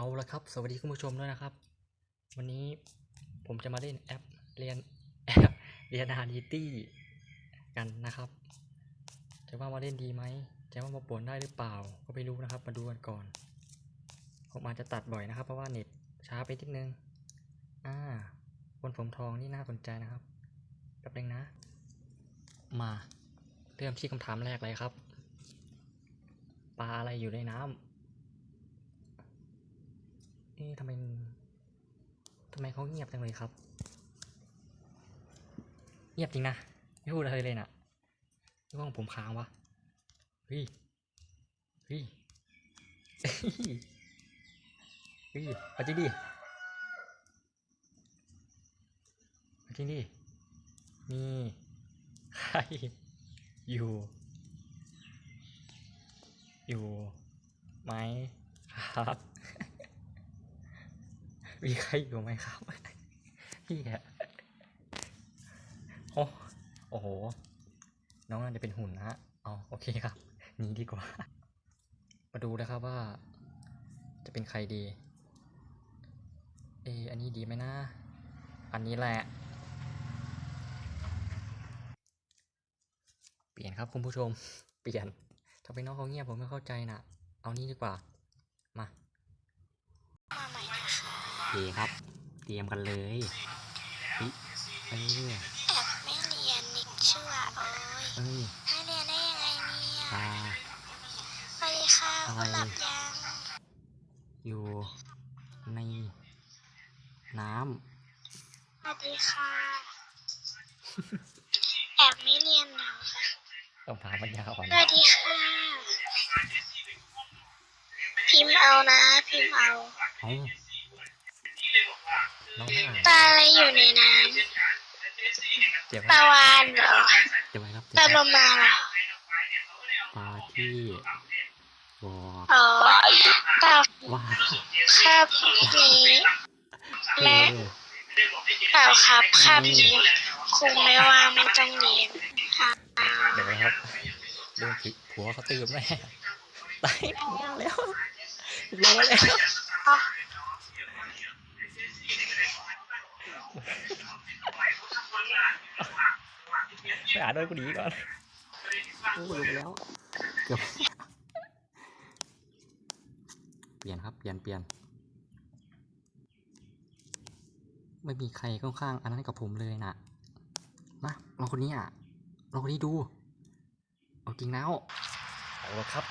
เอาละครับ สวัสดีคุณผู้ชมด้วยนะครับ วันนี้ผมจะมาเล่นแอปเรียนแอปเรียนฮานิตี้กันนะครับ จะว่ามาเล่นดีไหมจะว่ามาป่วนได้หรือเปล่า ก็ไม่รู้นะครับ มาดูกันก่อน ผมอาจจะตัดบ่อยนะครับ เพราะว่าเน็ตช้าไปนิดนึง อ่าบนผมทองนี่น่าสนใจนะครับแป๊บนึงนะ มาเริ่มที่คำถามแรกเลยครับ ปลาอะไรอยู่ในน้ำ เอ๊ะทำไมทำไมเขาเงียบจังเลยครับ เงียบจริงนะไม่พูดอะไรเลยนะหรือว่าของผมค้างวะเฮ้ยเฮ้ยเฮ้ยเอาจริงดิเอาจริงดิมีใครอยู่ อยู่ไหมครับ มีใครอยู่ไหมครับพี่อะโอ้โอ้โห น้องน่าจะเป็นหุ่นนะฮะเอาโอเคครับนี้ดีกว่า มาดูนะครับว่า จะเป็นใครดี เอออันนี้ดีไหมนะ อันนี้แหละ เปลี่ยนครับคุณผู้ชม เปลี่ยนทำไมน้องเขาเงียบผมไม่เข้าใจนะ เอานี้ดีกว่า มาใหม่นะคะ โอ เคครับ เตรียมกันเลยเฮ้ยเออแอบไม่เรียนนิกชั่วโอ้ยเอ้ยให้เรียนได้ยังไงเนี่ยปลาสวัสดีค่ะอะไรคุณหลับยังอยู่ในน้สวัสดีค่ะ แอบไม่เรียนเหรอำต้องถามปัญญาอ่อนสวัสดีค่ะ พิมพ์เอานะ พิมพ์เอาเอ้า น้องไม่อ่านปลาอะไรอยู่ในน้เจ็บำไหปมลาวานเหรอเจ็บไหมครับปลาเจ็บโลไหมมาเหรอปลาที่บอกอ๋อปลาว่าคาบนี้เอและอเปล่าครับคาบนี้คงไม่ว่างไม่ต้องเรียนค่ะเดี๋ยวนะครับเรื่องผิดผัวเขาตื่นแม่ตายแล้วลงมาแล้วอ๋อ ไปอ่านด้วยกูดีก่อนโอ้ลงมาแล้ว เกือบ เปลี่ยนครับ เปลี่ยนเปลี่ยน ไม่มีใครข้างๆอันนั้นกับผมเลยนะมาลองคนนี้อะลองคนนี้ดู เอาจริงแล้ว เอาละครับ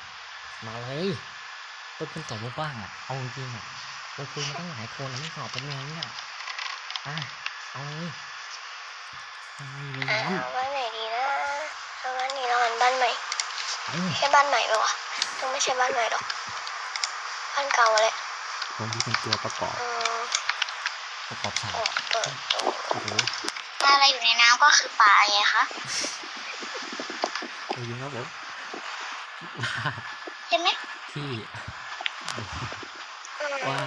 มาเลยต้นคนตอบว่าบ้างอะ เอาจริงๆอะเราคุยมาตั้งหลายคนแล้วไม่ตอบเป็นไงเนี่ย อะเอาเลยเอาเลยอ่าน้บ้านไหนดีนะเอาบ้านนี้นอนบ้านใหม่ำเอ้ยใช่บ้านใหม่ปะวะยังไม่ใช่บ้านใหม่หรอกบ้านเก่าเลยตรงที่เป็นตัวประกอบอืมประกอบฉากโอ้เปิดดูโอ้โหปลาอะไรอยู่ในน้ำก็คือปลาไงคะเอาจริงครับผมใช่ไหมที่อืมว่า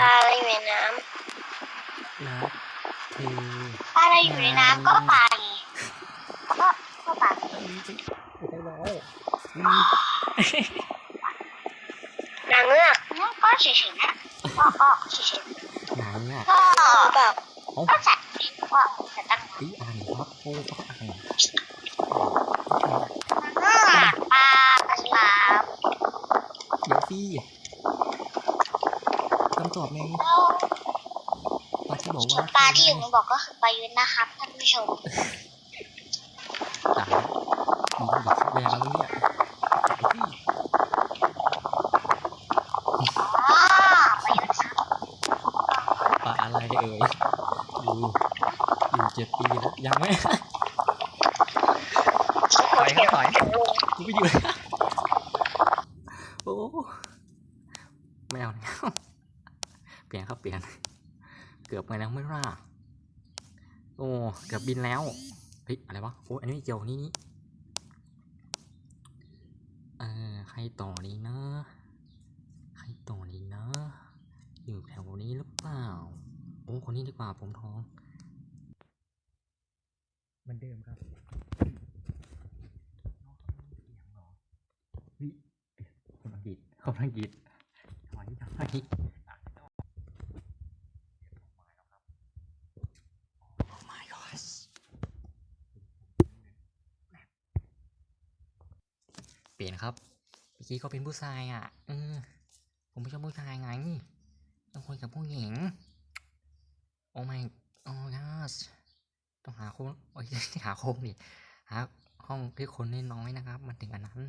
ปลาอะไรอยู่ในน้ น้ำคือำปลาอะไรอยู่ในน้ำก็ปลาไงก็ก็ปลาอันนี้สิได้แล้วอืมนางเงือกเนี่ยก็เฉยๆนะก็ก็เฉยหนังอะๆก็แบบเอ้าก็จัดก็จะตั้งเฮ้ยอ่านครับโอ้ก็อ่าน นางเงือกปลาปลาฉลาม เดี๋ยวสิคำตอบไง แล้ว ปลาที่บอก ส่ว ว่าน ปลา ที่อยู่ในบอกก็คือปลายุนนะครับท่านผู้ชมตายแล้วมีเด็กแรงแล้วเนี่ยไอ้ที่อ๋อปลายุนครับปลาอะไรเอ่ยอยู่อยู่เจ็ดปีแล้วยังไม่ถอยครับถอยกูไม่อยู่แล้วโอ้ไม่เอาแล้วเปลี่ยนครับเปลี่ยน เกือบไปแล้วไม่ร่าโอ้เกือบบินแล้วเฮ้ยอะไรวะโอ้อันนี้ไม่เกี่ยวนี่นี่เออใครต่อดีนะ ใครต่อดีนะ อยู่แถวนี้หรือเปล่าโอ้คนนี้ดีกว่าผมทองเหมือนเดิมครับเฮ้ยคนอังกฤษคนอังกฤษถอยถอย Oh my gosh เปลี่ยนครับเมื่อ กี้ก็เป็นผู้ชายอะเออผมไม่ชอบผู้ชายไงต้องคุยกับผู้หญิง โอ้ my โอ้ gosh ต้องหาคนโอ้ยหาคนดิหาห้องที่คนน้อยๆนะครับ มันถึงอันนั้น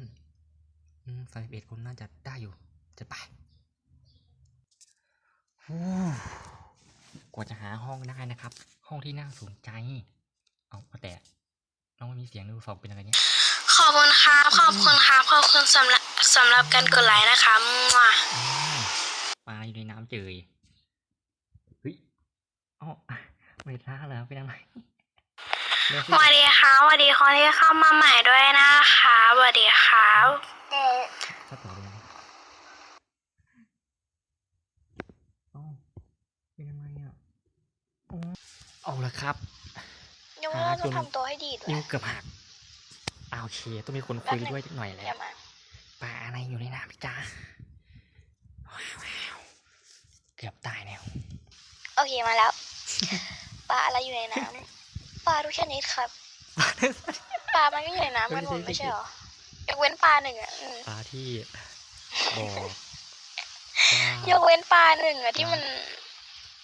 อืมสามสิบเอ็ดคนน่าจะได้อยู่ จะไปกว่าจะหาห้องได้นะครับ ห้องที่น่าสนใจ เอาเอาแต่น้องไม่มีเสียงดูสอบเป็นอะไรเนี่ย อบคุณครับขอบคุณครับขอบคุณสำหรับสำหรับการกดไลค์นะคะมั่วอ้าวปลาอยู่ในน้ำเจยเฮ้ยเอ้าไม่ท่าเหรอเป็นอะไรเร็วสสิวัสดีครับสวัสดีคนที่เข้ามาใหม่ด้วยนะคะสวัสดีครับถ้าต่อเลยนะเอ้าเป็นยังไงอะอ๋อเอาละครับยังหาว่าจต้อนงทำตัวให้ดีด้วนิ้ยวเกือบหักอ่า โอเค ต้องมีคนคุยด้วยสักหน่อยแล้อย่าวมาปลาอะไรอยู่ในน้ำพี่จ้าว้าวว้าวเกือบตายแล้วโอเคมาแล้วปลาอะไรอยู่ในน้ำปลาทุกชนิดครับปลามันก็อยู่ในน้ำกันหมดไม่ใช่เหรอยกเว้นปลาหนึ่งอะอืมปลาที่บอกว่ายกเว้นปลาหนึ่งอะที่มัน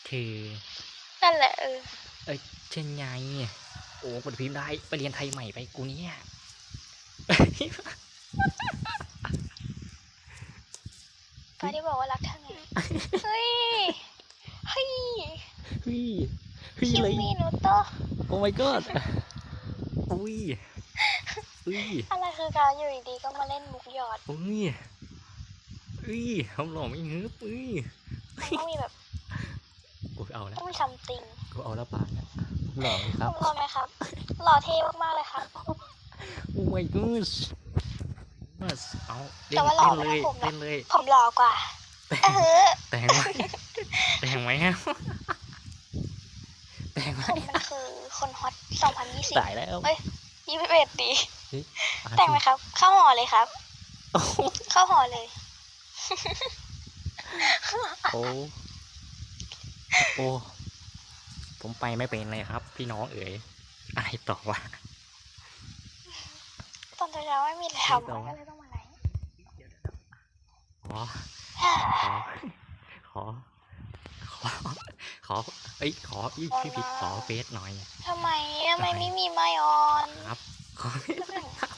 คือนั่นแหละเออเอ้ยเช่นไงโอ้กดพิมพ์ได้ไปเรียนไทยใหม่ไปกูเนี่ย ปลาที่บอกว่ารักเธอไงเฮ้ย เฮ้ย เฮ้ยเฮ้ยคิเลมยมี่นุโตะโอ้ my god อุ้ยอุ้ยอะไรคือการอยู่ดีๆก็มาเล่นมุกหยอด อุ้ยอุ้ยทำหล่อไม่งึบอุ้ยมันต้องมีแบบกูเอาแล้วต้องมีซัมติงกูเอาแล้วปานเนี่ยหล่อไหมครับหล่อไหมครับ หล่อเท่มากๆเลยครับโอ้ my gosh มาสเอาเล่แต่นว่าหล่อเล่นเลยนะผมนะเล่นเลยผมหล่อกว่าเออแต่งไหมแต่งไหมครับแต่งไหมผมมันคือคนฮอต2020ตายแล้วเอ้ย21ดีอะแต่งไหมครับ เข้าหอเลยครับโอ้โหเข้าหอเลย โอ้โอ้ผมไปไม่เป็นเลยครับ พี่น้องเอ๋ยอะไรต่อวะตอน เช้าๆไม่มีอะไรทำไม่ต้องก็เลยต้องมาไลฟ์ขอ ขอ ขอ ขอ เอ้ย ขออีกพี่ผิดขอเฟซหน่อยทำไมทำไมไม่มีไมออนครับขอเฟซหน่อยครับ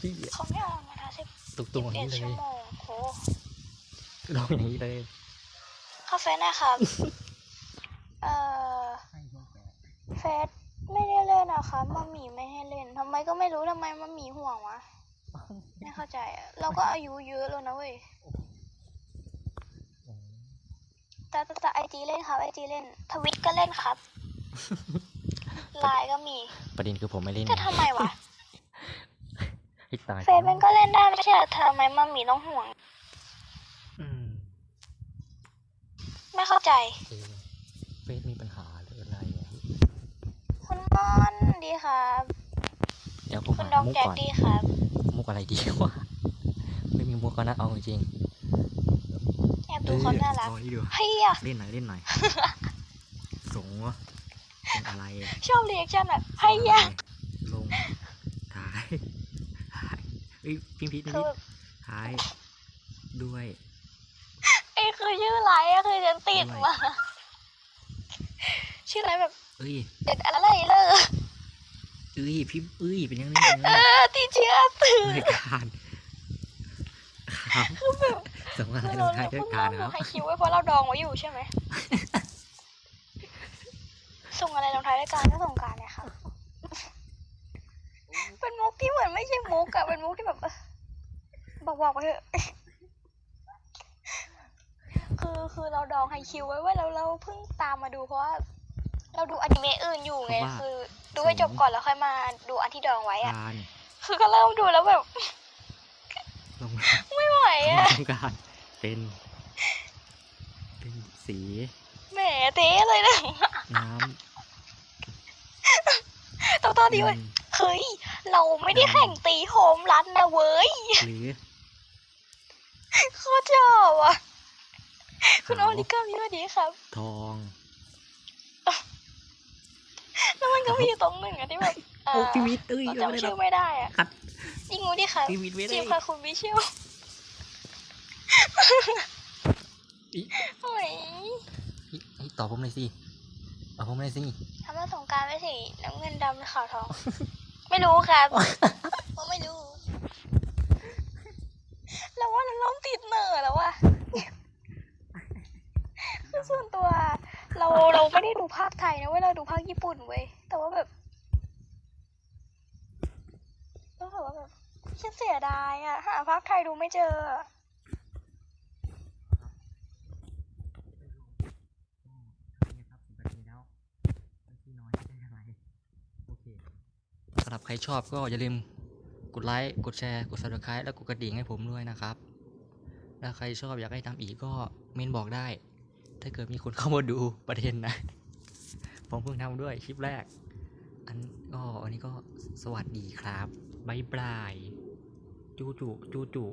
พี่เขาไม่ออนมาแล้วสิบตุกตัวนี้เอ็ดเลชั่วยโมงโหลองอย่างนี้เลยเข้าเฟซนะครับ เอ่อเฟซไม่ได้เล่นนะคะมัมหมี่ไม่ให้เล่น ทำไมก็ไม่รู้ทำไมมัมหมี่ห่วงวะ ไม่เข้าใจอะเราก็อายุเยอะแล้วนะเว้ยแต่แต่แต่ไอจีเล่นครับไอจีเล่น ทวิตก็เล่นครับไลน์ก็มี ประเด็นคือผมไม่เล่นแต่ทำไมวะให้ตายเฟซมันก็เล่นได้ไม่ใช่เหรอทำไมมัมหมี่ต้องห่วงอืมไม่เข้าใจเออเฟซมีปัญหาหรืออะไรอะคุณมอนดีครับเดี๋ ยวผมคุณหาดองมุกแจ็คก่อน ดีครับ มุกอะไรดีวะ ไม่มีมุกก็นะเอาจริงแอบๆดูเขาน่ารักเออเอานี่ดูเฮียเล่นหน่อยเล่นหน่อย สงวะเป็นอะไรอะชอบเรียกชั่นแบบเฮียลงถ่ายถ่ายเอ้ยพิมพ์พิมพ์พิมพ์คือพิมแบบพ์ถ่ายด้วยไอ้คือชื่อไลน์อะคือฉันติดด้วยมา ชื่อไลน์แบบเอ้ยเด็ดอะไรเลย เอ้ยพิมพ์เอ้ยเป็นยังไงเนเออติดเชื้อตื่นด้วยการครับส่งอะไรลเรางท้ายด้วยการครับให้คิวไว้เพราะเราดองไว้อยู่ใช่ไหมส่งอะไรลงท้ายด้วยการก็ส่งการเนี่ยค่ะเป็นมุกที่เหมือนไม่ใช่มุกอะเป็นมุกที่แบบเออบอกบอกไปเถอะคือคือเราดองไฮคิวไว้ว่าเราเราเพิ่งตามมาดูเพราะว่า เราดูอนิเมะอื่นอยู่ไงคือ ดูให้จบก่อนแล้วค่อยมาดูอันที่ดองไว้อะการคือก็เริ่มดูแล้วแบบ ลงไม่ไหวอะต้องการเป็น เป็นสีแหมเต้เลยนะน้ต้องตอนำดีเว้ยเงินเฮ้ยเราไม่ได้แข่งตีโฮมรันนะเว้ยหรือโคตรชอบอะ คุณโอขาวริกามิสวัสดีครับ ทอง แล้วมันก็มีอยู่ตรงหนึ่งอะที่แบบเอ่โอ้อพี่วิทย์เอ้ยเราไม่ได้จำชื่อรับไม่ได้อะคัดยิงงูดิครับพี่วิทย์ไม่ได้จีบค่ะคุณวิเชียวอีโอ้ยอีอีตอบผมเลยสิตอบผมเลยสิ ทำมาสงกรารไม่สีน้ำเงินดำหรือขาวทอง ไม่รู้ครับผมไม่รู้ แล้วว่าเราเริ่มติดเหนอแล้วว่ะคือส่วนตัว เราเราไม่ได้ดูภาคไทยนะเว้ยเราดูภาคญี่ปุ่นเว้ยแต่ว่าแบบก็แบบว่าแบบฉันเสียดายอะหาภาคไทยดูไม่เจอสำหรับใครชอบก็อย่าลืมกดไลค์ กดแชร์ กด subscribe แล้วกดกระดิ่งให้ผมด้วยนะครับแล้วใครชอบอยากให้ทำอีกก็เมนบอกได้ ถ้าเกิดมีคนเข้ามาดูประเด็นนะ ผมเพิ่งทำด้วยคลิปแรก อันก็อันนี้ก็สวัสดีครับบายบาย จูจูจูจู